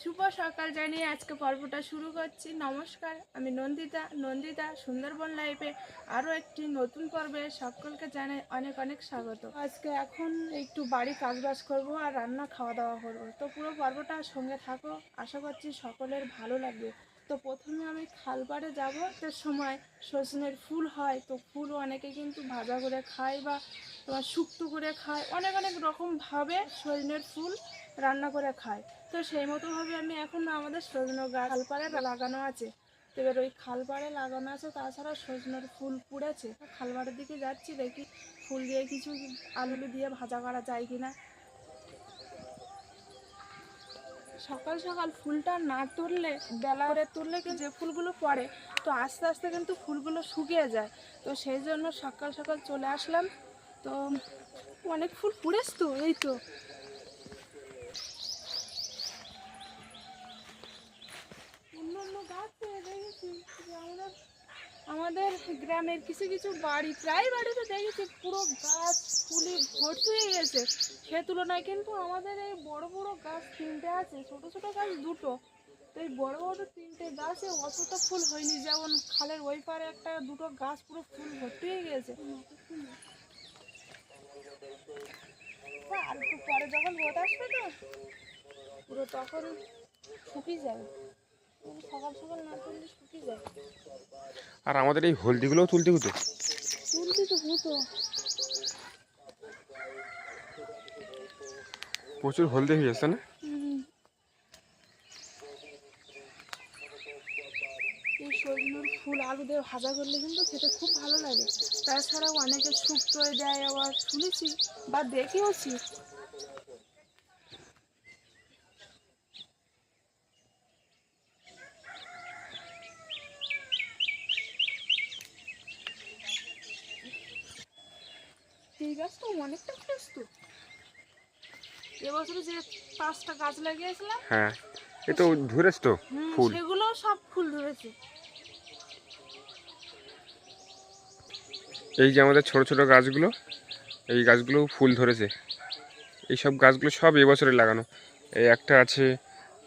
শুভ সকাল জানিয়ে আজকে পর্বটা শুরু করছি। নমস্কার, আমি নন্দিতা। নন্দিতা, সুন্দরবন লাইফে আরও একটি নতুন পর্বে সকলকে জানাই অনেক অনেক স্বাগত। আজকে এখন একটু বাড়ি কাজবাজ করব আর রান্না খাওয়া দাওয়া করব। তো পুরো পর্বটা সঙ্গে থাকো, আশা করছি সকলের ভালো লাগবে। তো প্রথমে আমি খালপাড়ে যাব। সময় সজনের ফুল হয়, তো ফুল অনেকে কিন্তু ভাজা করে খায় বা তোমার শুক্তো করে খায়। অনেক অনেক রকমভাবে সজনের ফুল রান্না করে খায়। তো সেই মতোভাবে আমি এখন আমাদের সজনো খালপাড়ে লাগানো আছে। তো এবার ওই খালপাড়ে লাগানো আছে, তাছাড়া সজনের ফুল পুড়েছে। খালপাড়ের দিকে যাচ্ছি, দেখি ফুল দিয়ে কিছু আলু দিয়ে ভাজা করা যায় কিনা। সকাল সকাল ফুলটা না তুললে, বেলা করে তুললে কিন্তু যে ফুলগুলো পড়ে, তো আস্তে আস্তে কিন্তু ফুলগুলো শুকিয়ে যায়। তো সেই জন্য সকাল সকাল চলে আসলাম। তো অনেক ফুল পুড়েছ তো, এই তো। গাছ দেখেছি আমাদের আমাদের গ্রামের কিছু কিছু বাড়ি, প্রায় বাড়িতে দেখেছি, পুরো গাছ ফুলে ভর্তি হয়ে গেছে। সে তুলনায় কিন্তু আমাদের এই বড় বড় গাছ তিনটে আছে, ছোট ছোট গাছ দুটো। তো এই বড় বড় তিনটে গাছে অতটা ফুল হয়নি, যেমন খালের ওই পারে একটা দুটো গাছ পুরো ফুল ভর্তি হয়ে গেছে। আর একটু পরে যখন রোদ আসবে তো পুরো তখন শুকিয়ে যাবে। সকাল সকাল না তুললে শুকিয়ে যাবে। আর আমাদের এই হলদিগুলোও তুলতে হতো? তুলতে তো হতো। প্রচুর হলদি হয়ে যাচ্ছে না হুম। এই সজনের ফুল আলু দিয়ে ভাজা করলে কিন্তু খেতে খুব ভালো লাগে। তাছাড়াও অনেকে শুক্তো দেয় আবার শুনেছি বা দেখেওছি। এই গাছ তো অনেকটা ফ্রেশ তো এবছরে যে পাঁচটা গাছ লাগিয়েছিলাম হ্যাঁ এ তো ধরেছ তো ফুল। সেগুলো সব ফুল ধরেছে। এই যে আমাদের ছোট ছোট গাছগুলো, এই গাছগুলো ফুল ধরেছে। এই সব গাছগুলো সব এবছরে লাগানো। এই একটা আছে,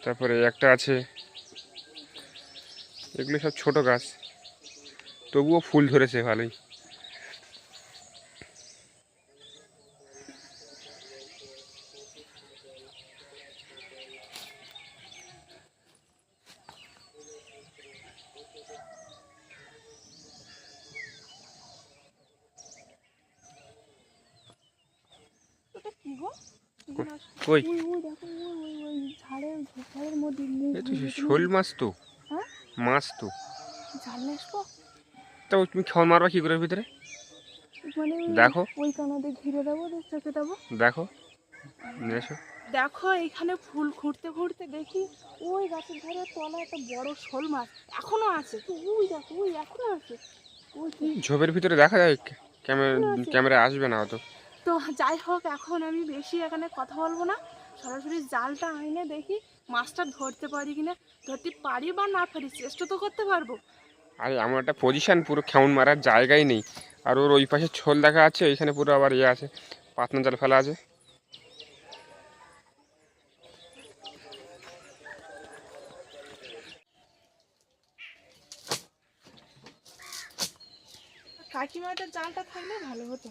তারপরে একটা আছে। এগুলো সব ছোট গাছ। তবুও ফুল ধরেছে ভালোই ওটা কি গো এখানে আসো। কই ওই ওই দেখো ওই ওই ওই ঝাড়ের ঝোপের মধ্যে মুখ এ তো মুখ শোল মাছ তো। হ্যাঁ? মাছ তো। তা? তুমি খাওয়ার মারবা কি করে ভিতরে? মানে দেখো। ওই কানাতে ঘিরে দেবো চেপে দেবো? দেখো। এসো। দেখো এখানে ফুল খুঁড়তে খুঁড়তে দেখি ওই গাছের ধারে তলা একটা বড় শোল মাছ এখনও আছে। ওই দেখো ওই এখনও আছে। ঝোপের ভিতরে দেখা যায় ক্যামেরা ক্যামেরা আসবে না অত। তো যাই হোক এখন আমি বেশি এখানে কথা বলব না। সরাসরি জালটা আইনে দেখি মাছটা ধরতে পারি কিনা। ধরতে পারি বা না পারি চেষ্টা তো করতে পারব। আরে আমার একটা পজিশন পুরো খেউন মারার জায়গাই নেই। আর ওর ওই পাশে ছোল দেখা আছে ওইখানে পুরো আবার ইয়ে আছে পাতনা জাল ফেলা আছে। কাকিমাটার জালটা থাকলে ভালো হতো।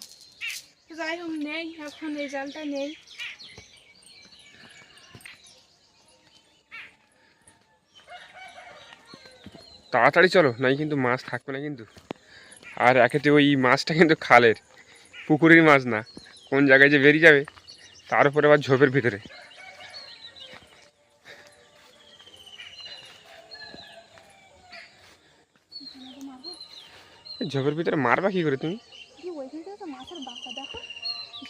যাই হোক, নেই, এখন এই জালটা নেই। তাড়াতাড়ি চলো, নাই কিন্তু মাছ থাকবে না কিন্তু। আর একেতে ওই মাছটা কিন্তু খালের, পুকুরের মাছ না, কোন জায়গায় যে বেরিয়ে যাবে, তার উপরে আবার ঝোপের ভিতরে। ঝোপের ভিতরে মারবা কি করে তুমি কি ওইখানে একটা মাছের বাসা দেখো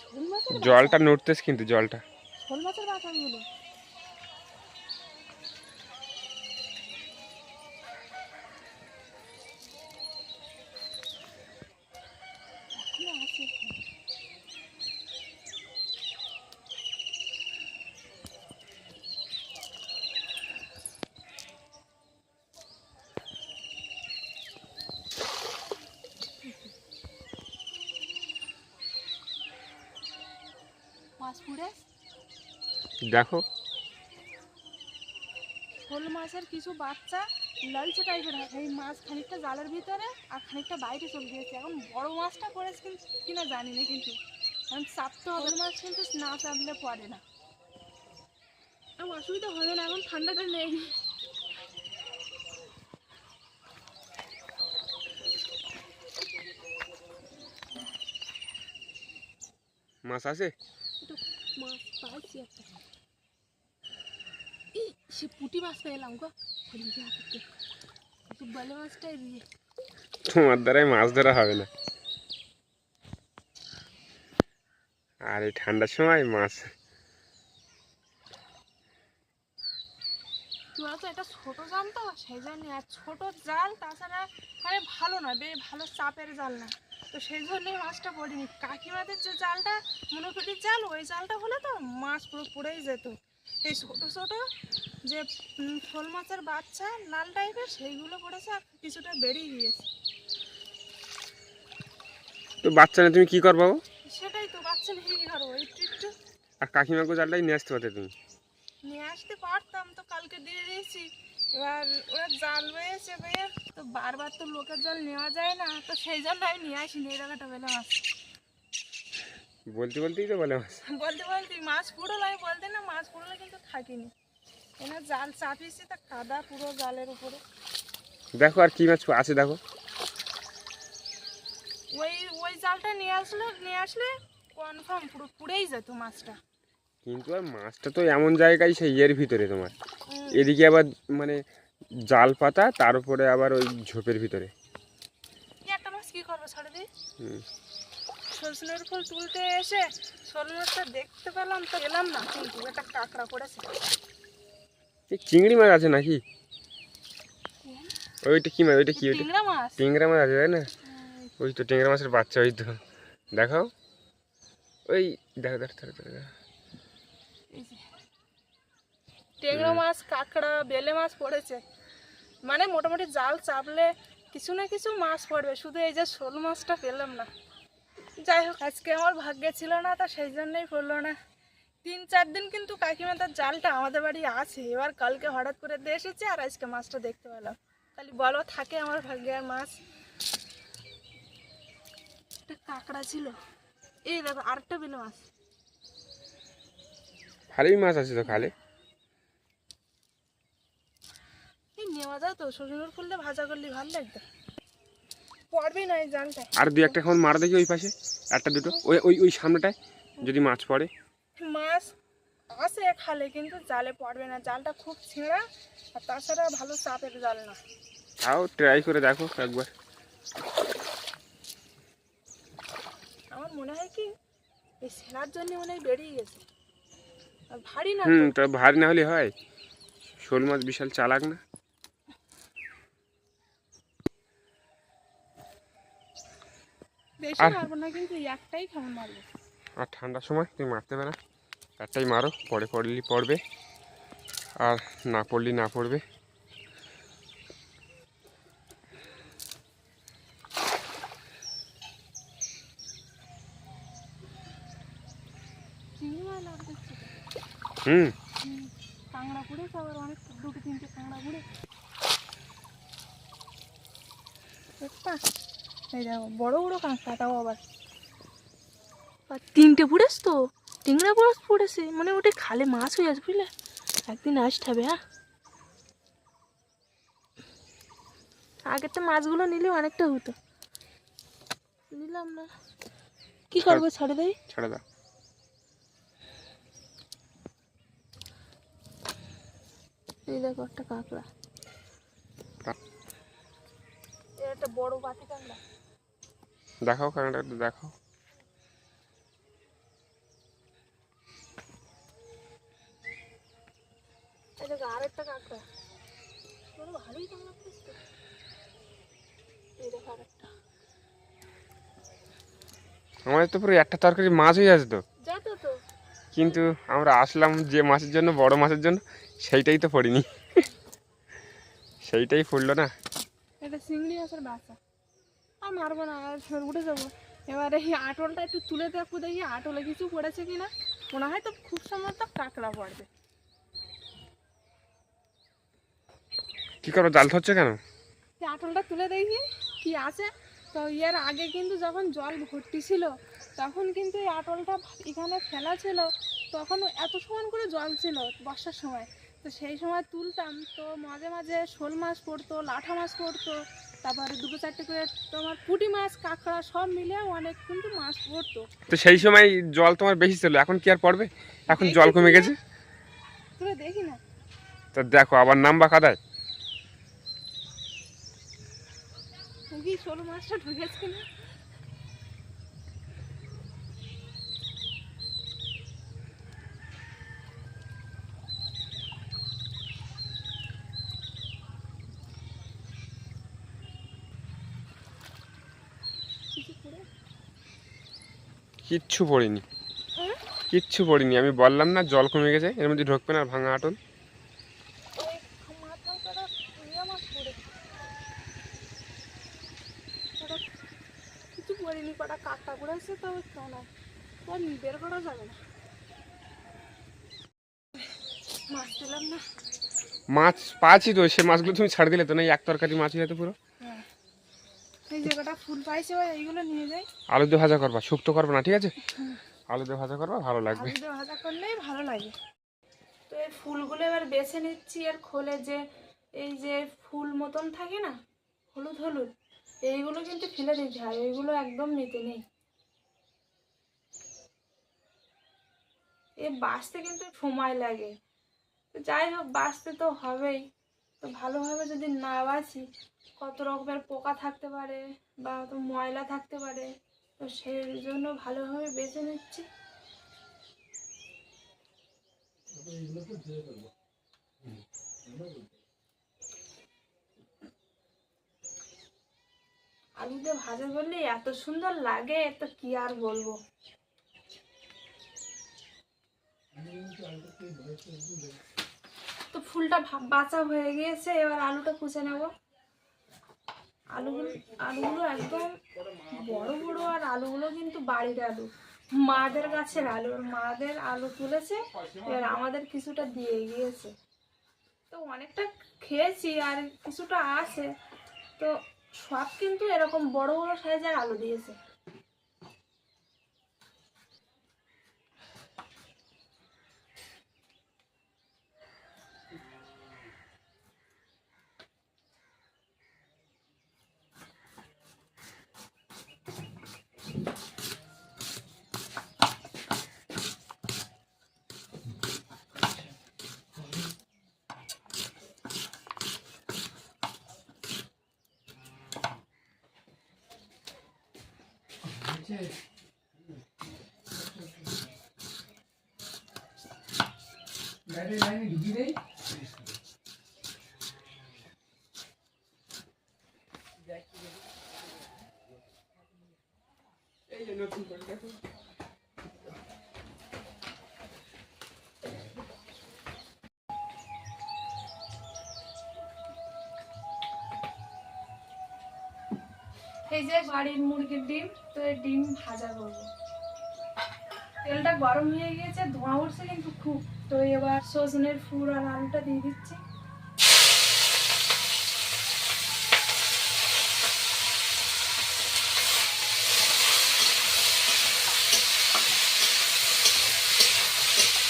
শোল মাছের বাসা। জলটা নড়তেস কিন্তু জলটা। মাছ পুড়ে? দেখো। শোল মাছের কিছু বাচ্চা লালচে টাইপের হয়। এই মাছ খানিকটা জালের ভিতরে আর খানিকটা বাইরে চলে গিয়েছে। এখন বড় মাছটা পড়েছে কিনা জানি না কিন্তু। এখন চাপতে হবে। মাছ কিন্তু না চাপলে পড়ে না। আমার অসুবিধা হবে না। এখন ঠান্ডাটা নেই। মাছ আছে? মাছ পাইছি একটা এই সে পুঁটি মাছ পেলাম গো। বলে মাছটাই দিয়ে। তোমার দ্বারাই মাছ ধরা হবে না। আর এই ঠান্ডার সময় মাছ তো এটা ছোট জাল তো সেই জন্য। আর ছোট জাল তাছাড়া আরে ভালো না বে ভালো চাপের জাল না। তো সেই জন্যই মাছটা পড়িনি। কাকিমাদের যে জালটা মনোপিটির জাল ওই জালটা হলে তো মাছ পুরো পড়েই যেত। এই ছোটো ছোটো যে শোল মাছের বাচ্চা লাল টাইপের সেইগুলো পড়েছে আর কিছুটা বেরিয়ে গিয়েছে। তো বাচ্চা না তুমি কি করব সেটাই তো বাচ্চা নিয়ে কি করব একটু একটু। আর কাকিমাকে জালটাই নিয়ে আসতে পারতে তুমি? নিয়ে আসতে পারতাম তো কালকে দিয়ে দিয়েছি। এবার ওরা জাল বারবার তো লোকের জল নেওয়া যায় না তো সেই জন্য আমি নিয়ে আসিনি এই জায়গাটা বেলে মাছ। বলতে বলতেই তো বলে মাছ। বলতে বলতে মাছ পুরোলো আমি বলতে না মাছ পুরোলে কিন্তু থাকিনি। এনা জাল চাপিয়েছি তা কাদা পুরো জালের উপরে। দেখো আর কি মাছ আছে দেখো। ওই ওই জালটা নিয়ে আসলে নিয়ে আসলে কনফার্ম পুরো পুড়েই যেত মাছটা। কিন্তু আর মাছটা তো এমন জায়গায় সেই ইয়ের ভিতরে তোমার। এদিকে আবার মানে জাল পাতা তার উপরে আবার ওই ঝোপের ভিতরে। এই একটা মাছ কি করব ছাড়ে দিই হুম। ফুল তুলতে এসে শোল দেখতে পেলাম তো এলাম না কিন্তু একটা কাঁকড়া পড়েছে চিংড়ি মাছ আছে নাকি? ওইটা কি মাছ? ওইটা কি? ওইটা টিংরা মাছ। আছে তাই না? ওই তো টেংরা মাছের বাচ্চা ওই তো। দেখাও। ওই দেখো দেখো দেখো দেখো, দেখো। এই যে। টেংরা মাছ কাঁকড়া বেলে মাছ পড়েছে। মানে মোটামুটি জাল চাপলে কিছু না কিছু মাছ পড়বে। শুধু এই যে শোল মাছটা পেলাম না। যাই হোক আজকে আমার ভাগ্যে ছিল না তা সেই জন্যই পড়ল না। তিন চার দিন কিন্তু কাকিমা তার জালটা আমাদের বাড়ি আছে। এবার কালকে হঠাৎ করে দিয়ে এসেছে আর আজকে মাছটা দেখতে পেলাম। তাহলে বলো থাকে আমার ভাগ্যে আর মাছ? একটা কাঁকড়া ছিল। এই দেখো আরেকটা বেলে মাছ। ভালোই মাছ আছে তো খালে? এই নেওয়া যায় তো সজনের ফুল দিয়ে ভাজা করলে ভালো লাগতো পড়বি না এই জালটা। আর দুই একটা এখন মার দেখি ওই পাশে একটা দুটো। ওই ওই ওই সামনেটায় যদি মাছ পড়ে। মাছ আছে খালে কিন্তু জালে পড়বে না। জালটা খুব ছেঁড়া আর তাছাড়া ভালো চাপের জাল না। তাও ট্রাই করে দেখো একবার। আমার মনে হয় কি এই ছেঁড়ার জন্য হয় বেরিয়ে গেছে। আর ভারী না হুম তো ভারী না হলে হয়। শোল মাছ বিশাল চালাক না। বেশি আর- মারবো না কিন্তু একটাই মারবো। আর ঠান্ডার সময় তুমি মারতে পারে। না একটাই মারো পরে পড়লি পড়বে। আর না পড়লি না পড়বে। হুম। কাঁকড়া আবার অনেক দুটো তিনটে কাঁকড়া পড়ে। এই দেখো বড় বড় কাঁকড়া তাও আবার। তিনটে পুড়েছ তো? টিংড়া বরফ পড়েছে মানে ওটা খালে মাছ হয়ে আছে বুঝলে? একদিন আসতে হবে হ্যাঁ? আগের তো মাছগুলো নিলে অনেকটা হতো। নিলাম না। কি করব ছাড়ে দেয় ছেড়ে দাও। এই দেখো একটা কাঁকড়া। একটা বড় বাটি কাঁকড়া। দেখাও কারণটা একটু দেখাও কাঁকড়া কাঁকড়া আমাদের তো পুরো একটা তরকারি মাছ হয়ে আছে তো। যাতো তো। কিন্তু আমরা আসলাম যে মাছের জন্য বড় মাছের জন্য সেইটাই তো পড়িনি। সেইটাই পড়ল না। এটা চিংড়ি মাছের বাচ্চা আর মারবো না আর ফের উঠে যাব। এবারে এই আটলটা একটু তুলে দেখব দেখি আটলে কিছু পড়েছে কিনা। মনে হয় তো খুব সম্ভবত কাঁকড়া পড়বে। কি করো জাল ধরছো কেন? আটলটা তুলে দেখি কি আছে। তো এর আগে কিন্তু যখন জল ভর্তি ছিল তখন কিন্তু এই আটলটা এখানে ফেলা ছিল। তখন এত সমান করে জল ছিল বর্ষার সময়। তো সেই সময় তুলতাম তো মাঝে মাঝে শোল মাছ পড়তো লাঠা মাছ পড়তো। তারপরে দুটো চারটে করে তোমার পুঁটি মাছ কাঁকড়া সব মিলে অনেক কিন্তু মাছ পড়তো। তো সেই সময় জল তোমার বেশি ছিল এখন কি আর পড়বে? এখন জল কমে গেছে? তুলে দেখি না। তো দেখো আবার নাম্বা কাদায়। কি মাছটা ঢুকেছে কিনা কিছু করে কিচ্ছু পড়িনি? কিচ্ছু পড়িনি। আমি বললাম না জল কমে গেছে এর মধ্যে ঢুকবে না ভাঙা আটল। কটা মাছ। কটা তো বের করা যাবে না। মাছ পেলাম না। মাছ পাচ্ছি তো সে মাছগুলো তুমি ছাড় দিলে তো না এক তরকারি মাছ হয়ে যেত পুরো? এই যে কটা ফুল পাইছে এইগুলো নিয়ে যাই। আলু দিয়ে ভাজা করবা শুক্তো করবা না ঠিক আছে? আলু দিয়ে ভাজা করবা ভালো লাগবে। আলু দিয়ে ভাজা করলেই ভালো লাগে। তো এই ফুলগুলো এবার বেছে নিচ্ছি আর খোলে যে এই যে ফুল মতন থাকে না হলুদ হলুদ এইগুলো কিন্তু ফেলে দিতে হয় এইগুলো একদম নিতে নেই। এ বাঁচতে কিন্তু সময় লাগে। তো যাই হোক বাঁচতে তো হবেই। তো ভালোভাবে যদি না বাঁচি কত রকমের পোকা থাকতে পারে বা তো ময়লা থাকতে পারে, তো সেই জন্য ভালোভাবে বেছে নিচ্ছি। আলু দিয়ে ভাজা করলে এত সুন্দর লাগে, তো কি আর বলব? তো ফুলটা বাঁচা হয়ে গিয়েছে, এবার আলুটা কুচে নেব। আলুগুলো আলুগুলো একদম বড় বড় আর আলুগুলো কিন্তু বাড়ির আলু। মাদের গাছের আলু, মাদের আলু তুলেছে, এবার আমাদের কিছুটা দিয়ে গিয়েছে। তো অনেকটা খেয়েছি আর কিছুটা আছে। তো সব কিন্তু এরকম বড় বড় সাইজের আলু দিয়েছে। এই যে বাড়ির মুরগির ডিম, তো এই ডিম ভাজা করব। তেলটা গরম হয়ে গিয়েছে, ধোঁয়া উঠছে কিন্তু খুব। তো এবার সজনের ফুল আর আলুটা দিয়ে দিচ্ছি।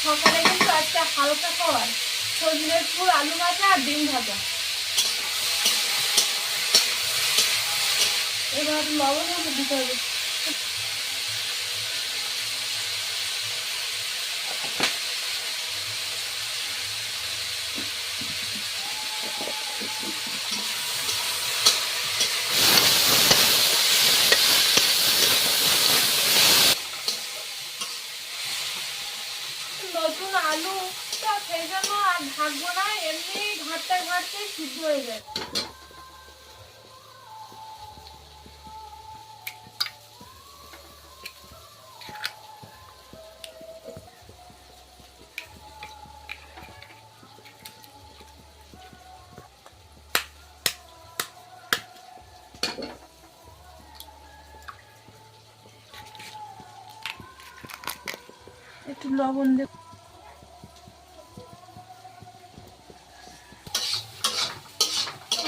সকালে কিন্তু আজকে হালকা খাবার সজনের ফুল, আলু ভাজা আর ডিম ভাজা। এবার লবণ মতো দিতে হবে। নতুন আলু। তো সেই জন্য আর ঢাকবো না এমনি ঘাটতে ঘাটতে সিদ্ধ হয়ে যায়।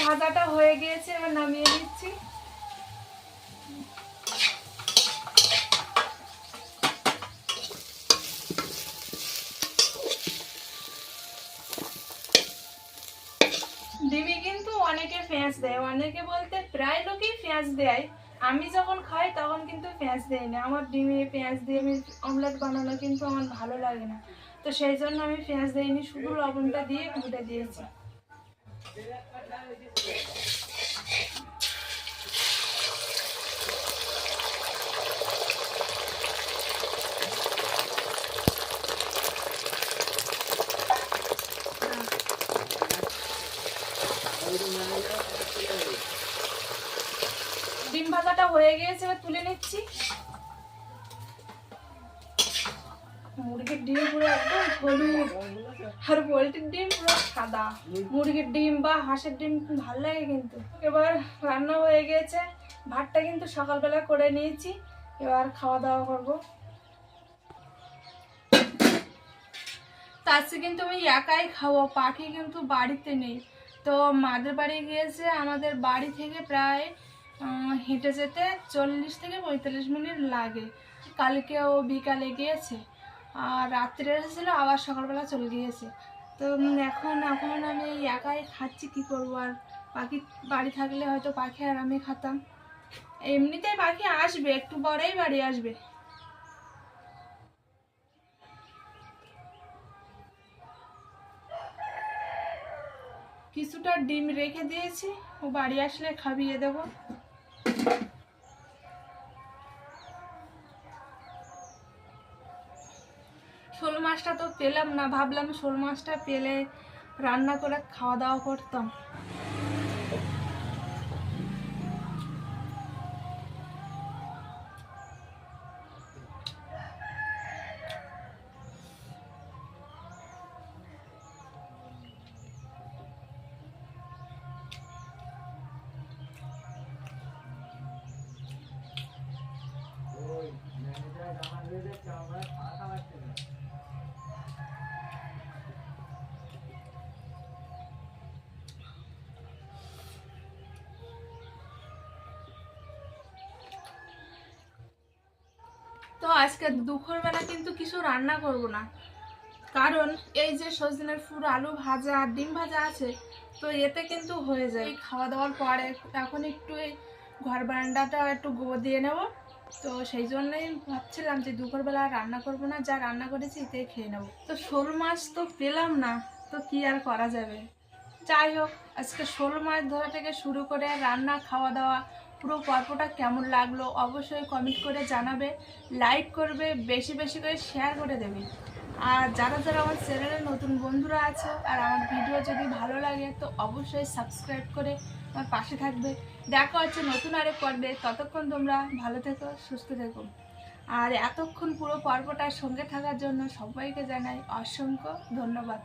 ভাজাটা হয়ে গিয়েছে, এবার নামিয়ে নিচ্ছি ডিমে কিন্তু অনেকে পেঁয়াজ দেয়, অনেকে বলতে প্রায় লোকেই পেঁয়াজ দেয়। আমি যখন খাই তখন কিন্তু পেঁয়াজ দেয় না। আমার ডিমে পেঁয়াজ দিয়ে আমি অমলেট বানানো কিন্তু আমার ভালো লাগে না। তো সেই জন্য আমি পেঁয়াজ দিইনি, শুধু লবণটা দিয়ে ঘুটে দিয়েছি ডিম ভাজাটা হয়ে গিয়েছে, এবার তুলে নিচ্ছি। মুরগির ডিম পুরো একদম হলুদ। আর পোলট্রির ডিম পুরো সাদা। মুরগির ডিম বা হাঁসের ডিম ভালো লাগে কিন্তু। এবার রান্না হয়ে গিয়েছে। ভাতটা কিন্তু সকালবেলা করে নিয়েছি। এবার খাওয়া দাওয়া করব। তার চেয়ে কিন্তু আমি একাই খাব, পাখি কিন্তু বাড়িতে নেই। তো মাদের বাড়ি গিয়েছে, আমাদের বাড়ি থেকে প্রায় হেঁটে যেতে চল্লিশ থেকে পঁয়তাল্লিশ মিনিট লাগে। কালকে ও বিকালে গিয়েছে। আর রাত্রে এসেছিল, আবার সকালবেলা চলে গিয়েছে। তো এখন এখন আমি একাই খাচ্ছি, কি করব? আর পাখি, বাড়ি থাকলে হয়তো পাখি আর আমি খাতাম। এমনিতেই পাখি আসবে, একটু পরেই বাড়ি আসবে। কিছুটা ডিম রেখে দিয়েছি, ও বাড়ি আসলে খাবিয়ে দেবো। মাছটা তো পেলাম না ভাবলাম শোল মাছটা পেলে রান্না করে খাওয়া দাওয়া করতাম। আজকে দুপুরবেলা কিন্তু কিছু রান্না করব না। কারণ এই যে সজনের ফুল, আলু ভাজা আর ডিম ভাজা আছে, তো এতে কিন্তু হয়ে যায়। খাওয়া দাওয়ার পরে এখন একটু এই ঘর বারান্দাটা একটু গোবর দিয়ে নেব। তো সেই জন্যই ভাবছিলাম যে দুপুরবেলা রান্না করব না, যা রান্না করেছি এতে খেয়ে নেব। তো শোল মাছ তো পেলাম না, তো কি আর করা যাবে? যাই হোক, আজকে শোল মাছ ধরা থেকে শুরু করে রান্না, খাওয়া দাওয়া পুরো গল্পটা কেমন লাগল অবশ্যই কমেন্ট করে জানাবে লাইক করবে, বেশি বেশি করে শেয়ার করে দেবে। আর যারা যারা আমার চ্যানেলে নতুন বন্ধুরা আছে আর আমার ভিডিও যদি ভালো লাগে তো অবশ্যই সাবস্ক্রাইব করে আমার পাশে থাকবে। দেখা হচ্ছে নতুন আরেক পর্বে। ততক্ষণ তোমরা ভালো থেকো, সুস্থ থেকো। আর এতক্ষণ পুরো পর্বটার সঙ্গে থাকার জন্য সবাইকে জানাই অসংখ্য ধন্যবাদ।